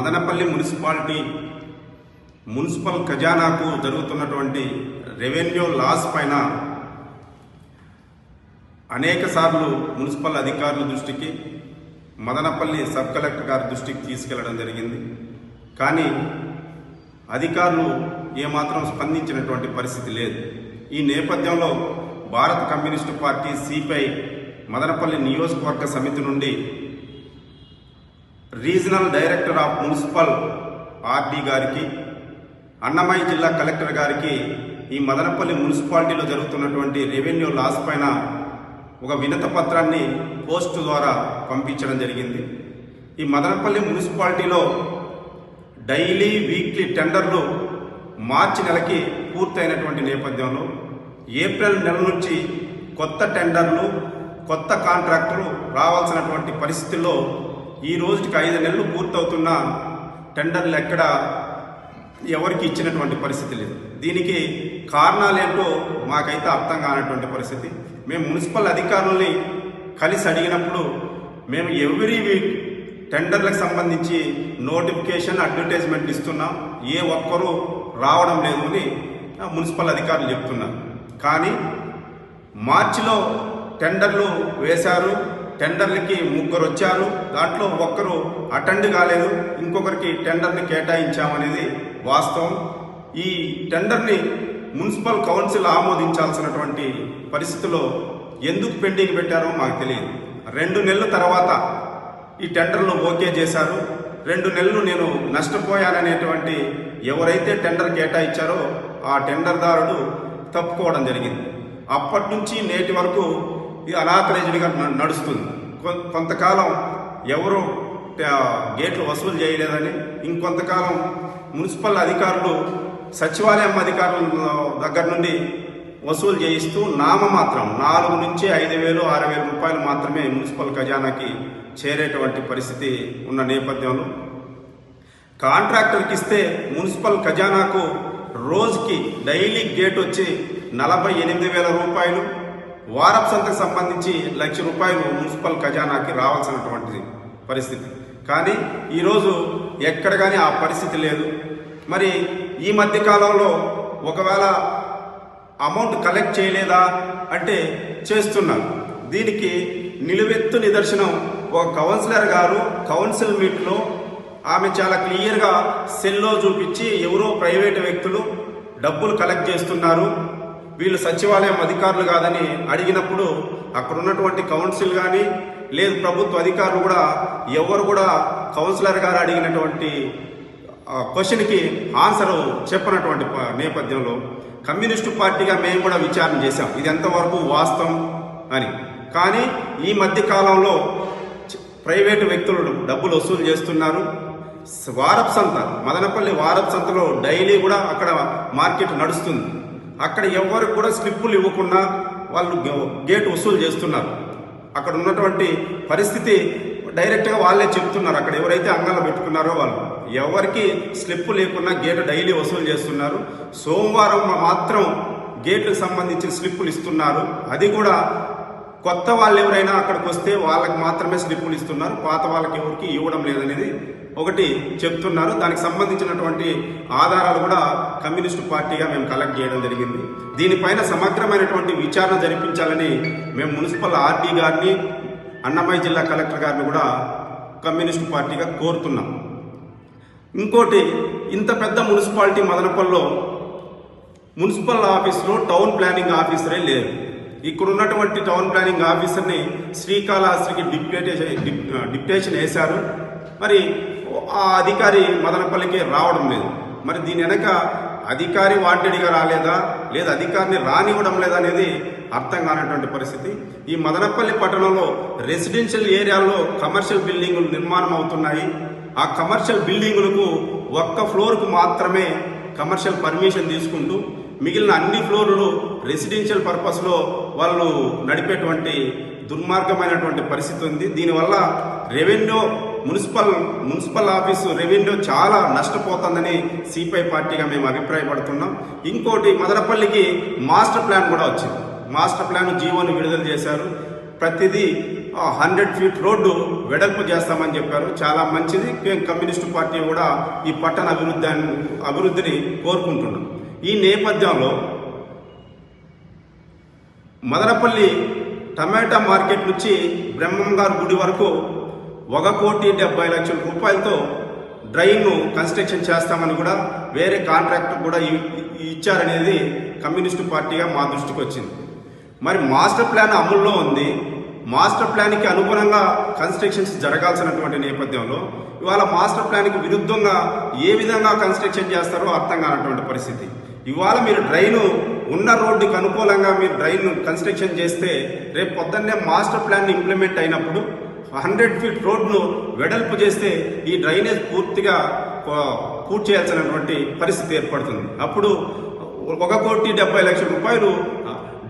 Madanapalle municipality municipal ఖజానాకు జరుగుతున్నటువంటి revenue loss పైన అనేక సార్లు మున్సిపల్ అధికారుల దృష్టికి మదనపల్లి సబ్ కలెక్టర్ గారి దృష్టికి తీసుకెళ్ళడం జరిగింది. కానీ అధికారులు ఏమాత్రం స్పందించినటువంటి పరిస్థితి లేదు. ఈ నేపథ్యంలో భారత కమ్యూనిస్టు పార్టీ సిపిఐ మదనపల్లి నియోజకవర్గ సమితి నుండి regional director of municipal RD గారికి అన్నమయ్య జిల్లా కలెక్టర్ గారికి ఈ మదనపల్లి మున్సిపాలిటీలో జరుగుతున్నటువంటి రెవెన్యూ లాస్ పైన ఒక వినత పత్రాన్ని పోస్ట్ ద్వారా పంపించడం జరిగింది. ఈ మదనపల్లి మున్సిపాలిటీలో డైలీ వీక్లీ టెండర్లు మార్చి నెలకి పూర్తయినటువంటి నేపథ్యంలో ఏప్రిల్ నెల నుంచి కొత్త టెండర్లు కొత్త కాంట్రాక్టులు రావాల్సినటువంటి పరిస్థితుల్లో ఈ రోజుకి ఐదు నెలలు పూర్తవుతున్న టెండర్లు ఎక్కడ ఎవరికి ఇచ్చినటువంటి పరిస్థితి లేదు. దీనికి కారణాలేంటో మాకైతే అర్థం కానటువంటి పరిస్థితి. మేము మున్సిపల్ అధికారుల్ని కలిసి అడిగినప్పుడు మేము ఎవ్రీ వీక్ టెండర్లకు సంబంధించి నోటిఫికేషన్ అడ్వర్టైజ్మెంట్ ఇస్తున్నాం. ఏ ఒక్కరూ రావడం లేదు అని మున్సిపల్ అధికారులు చెప్తున్నారు. కానీ మార్చిలో టెండర్లు వేశారు. టెండర్లకి ముగ్గురు వచ్చారు దాంట్లో ఒక్కరు అటెండ్ కాలేదు. ఇంకొకరికి టెండర్ని కేటాయించామనేది వాస్తవం. ఈ టెండర్ని మున్సిపల్ కౌన్సిల్ ఆమోదించాల్సినటువంటి పరిస్థితిలో ఎందుకు పెండింగ్ పెట్టారో మాకు తెలియదు. రెండు నెలల తర్వాత ఈ టెండర్లు ఓకే చేశారు. రెండు నెలలు నేను నష్టపోయాననేటువంటి ఎవరైతే టెండర్ కేటాయించారో ఆ టెండర్దారుడు తప్పుకోవడం జరిగింది. అప్పటి నుంచి నేటి వరకు అనాథరైజ్డ్గా న- నడుస్తుంది. కొంతకాలం ఎవరు గేట్లు వసూలు చేయలేదని ఇంకొంతకాలం మున్సిపల్ అధికారులు సచివాలయం అధికారుల దగ్గర నుండి వసూలు చేయిస్తూ నామమాత్రం నాలుగు నుంచి ఐదు వేలు ఆరు వేల రూపాయలు మాత్రమే మున్సిపల్ ఖజానాకి చేరేటువంటి పరిస్థితి ఉన్న నేపథ్యంలో కాంట్రాక్టర్కి ఇస్తే మున్సిపల్ ఖజానాకు రోజుకి డైలీ గేట్ వచ్చి నలభై ఎనిమిది వేల రూపాయలు వారపు సంతకు సంబంధించి లక్ష రూపాయలు మున్సిపల్ ఖజానాకి రావాల్సినటువంటి పరిస్థితి. కానీ ఈరోజు ఎక్కడ కానీ ఆ పరిస్థితి లేదు. మరి ఈ మధ్య కాలంలో ఒకవేళ అమౌంట్ కలెక్ట్ చేయలేదా అంటే చేస్తున్నారు. దీనికి నిలువెత్తు నిదర్శనం ఒక కౌన్సిలర్ గారు కౌన్సిల్ మీట్లో ఆమె చాలా క్లియర్గా సెల్లో చూపించి ఎవరో ప్రైవేటు వ్యక్తులు డబ్బులు కలెక్ట్ చేస్తున్నారు. వీళ్ళు సచివాలయం అధికారులు కాదని అడిగినప్పుడు అక్కడ ఉన్నటువంటి కౌన్సిల్ కానీ లేదు ప్రభుత్వ అధికారులు కూడా ఎవరు కూడా కౌన్సిలర్ గారు అడిగినటువంటి క్వశ్చన్కి ఆన్సర్ చెప్పనటువంటి ప- నేపథ్యంలో కమ్యూనిస్టు పార్టీగా మేము కూడా విచారణ చేశాం. ఇది ఎంతవరకు వాస్తవం అని. కానీ ఈ మధ్య కాలంలో ప్రైవేటు వ్యక్తులు డబ్బులు వసూలు చేస్తున్నారు. వారప్ సంత మదనపల్లి వారప్ సంతలో డైలీ కూడా అక్కడ మార్కెట్ నడుస్తుంది. అక్కడ ఎవరికి కూడా స్లిప్పులు ఇవ్వకుండా వాళ్ళు గేటు గేట్ వసూలు చేస్తున్నారు. అక్కడ ఉన్నటువంటి పరిస్థితి డైరెక్ట్గా వాళ్ళే చెప్తున్నారు. అక్కడ ఎవరైతే అంగంలో పెట్టుకున్నారో వాళ్ళు. ఎవరికి స్లిప్ లేకుండా గేటు డైలీ వసూలు చేస్తున్నారు. సోమవారం మాత్రం గేట్లకు సంబంధించిన స్లిప్పులు ఇస్తున్నారు. అది కూడా కొత్త వాళ్ళు ఎవరైనా అక్కడికి వస్తే వాళ్ళకి మాత్రమే స్లిప్పులు ఇస్తున్నారు. పాత వాళ్ళకి ఎవరికి ఇవ్వడం లేదనేది ఒకటి చెప్తున్నారు. దానికి సంబంధించినటువంటి ఆధారాలు కూడా కమ్యూనిస్టు పార్టీగా మేము కలెక్ట్ చేయడం జరిగింది. దీనిపైన సమగ్రమైనటువంటి విచారణ జరిపించాలని మేము మున్సిపల్ ఆర్డీ గారిని అన్నమయ్య జిల్లా కలెక్టర్ గారిని కూడా కమ్యూనిస్టు పార్టీగా కోరుతున్నాం. ఇంకోటి ఇంత పెద్ద మున్సిపాలిటీ మదనపల్లిలో మున్సిపల్ ఆఫీసులో టౌన్ ప్లానింగ్ ఆఫీసరే లేరు. ఇక్కడ ఉన్నటువంటి టౌన్ ప్లానింగ్ ఆఫీసర్ని శ్రీకాళహస్తికి డిప్యూటేషన్ డిప్యుటేషన్ వేశారు. మరి ఆ అధికారి మదనపల్లికి రావడం లేదు. మరి దీని వెనక అధికారి వాంటెడ్గా రాలేదా? లేదా అధికారిని రానివ్వడం లేదా అనేది అర్థం కానటువంటి పరిస్థితి. ఈ మదనపల్లి పట్టణంలో రెసిడెన్షియల్ ఏరియాల్లో కమర్షియల్ బిల్డింగులు నిర్మాణం అవుతున్నాయి. ఆ కమర్షియల్ బిల్డింగులకు ఒక్క ఫ్లోర్కు మాత్రమే కమర్షియల్ పర్మిషన్ తీసుకుంటూ మిగిలిన అన్ని ఫ్లోర్లు రెసిడెన్షియల్ పర్పస్లో వాళ్ళు నడిపేటువంటి దుర్మార్గమైనటువంటి పరిస్థితి ఉంది. దీనివల్ల revenue municipal municipal office revenue చాలా నష్టపోతుందని సిపిఐ పార్టీగా మేము అభిప్రాయపడుతున్నాం. ఇంకోటి మదనపల్లికి మాస్టర్ ప్లాన్ కూడా వచ్చింది. మాస్టర్ ప్లాన్ జీవోని విడుదల చేశారు. ప్రతిదీ హండ్రెడ్ ఫీట్ రోడ్డు వెడల్పు చేస్తామని చెప్పారు. చాలా మంచిది. మేము కమ్యూనిస్టు పార్టీ కూడా ఈ పట్టణ అభివృద్ధి అభివృద్ధిని కోరుకుంటున్నాం. ఈ నేపథ్యంలో మదనపల్లి టమాటా మార్కెట్ నుంచి బ్రహ్మంగారు గుడి వరకు ఒక కోటి డెబ్బై లక్షల రూపాయలతో డ్రైన్ను కన్స్ట్రక్షన్ చేస్తామని కూడా వేరే కాంట్రాక్ట్ కూడా ఇచ్చారనేది కమ్యూనిస్టు పార్టీగా మా దృష్టికి వచ్చింది. మరి మాస్టర్ ప్లాన్ అమల్లో ఉంది. మాస్టర్ ప్లాన్కి అనుగుణంగా కన్స్ట్రక్షన్స్ జరగాల్సినటువంటి నేపథ్యంలో ఇవాళ మాస్టర్ ప్లాన్కి విరుద్ధంగా ఏ విధంగా కన్స్ట్రక్షన్ చేస్తారో అర్థం కానటువంటి పరిస్థితి. ఇవాళ మీరు డ్రైను ఉన్న రోడ్డుకి అనుకూలంగా మీరు డ్రైన్ కన్స్ట్రక్షన్ చేస్తే రేపు పొద్దున్నే మాస్టర్ ప్లాన్ ఇంప్లిమెంట్ అయినప్పుడు హండ్రెడ్ ఫీట్ రోడ్ను వెడల్పు చేస్తే ఈ డ్రైనేజ్ పూర్తిగా పూర్తి చేయాల్సినటువంటి పరిస్థితి ఏర్పడుతుంది. అప్పుడు ఒక కోటి డెబ్బై లక్షల రూపాయలు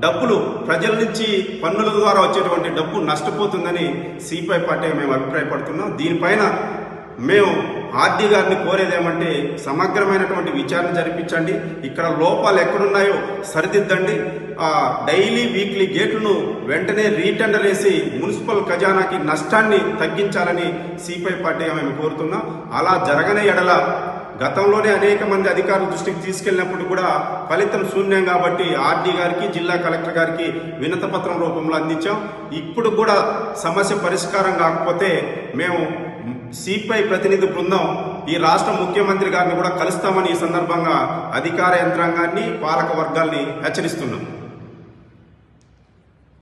డబ్బులు ప్రజల నుంచి పన్నుల ద్వారా వచ్చేటువంటి డబ్బు నష్టపోతుందని సిపిఐ పార్టీ మేము అభిప్రాయపడుతున్నాం. దీనిపైన మేము ఆర్డీ గారిని కోరేదేమంటే సమగ్రమైనటువంటి విచారణ జరిపించండి. ఇక్కడ లోపాలు ఎక్కడున్నాయో సరిదిద్దండి. డైలీ వీక్లీ గేట్లను వెంటనే రీటెండర్ వేసి మున్సిపల్ ఖజానాకి నష్టాన్ని తగ్గించాలని సిపిఐ పార్టీగా మేము కోరుతున్నాం. అలా జరగని ఎడల గతంలోనే అనేక మంది అధికారుల దృష్టికి తీసుకెళ్ళినప్పుడు కూడా ఫలితం శూన్యం కాబట్టి ఆర్డీ గారికి జిల్లా కలెక్టర్ గారికి వినతపత్రం రూపంలో అందించాం. ఇప్పుడు కూడా సమస్య పరిష్కారం కాకపోతే మేము సిపిఐ ప్రతినిధి బృందం ఈ రాష్ట్ర ముఖ్యమంత్రి గారిని కూడా కలుస్తామని ఈ సందర్భంగా అధికార యంత్రాంగాన్ని పాలక వర్గాల్ని హెచ్చరిస్తున్నాం.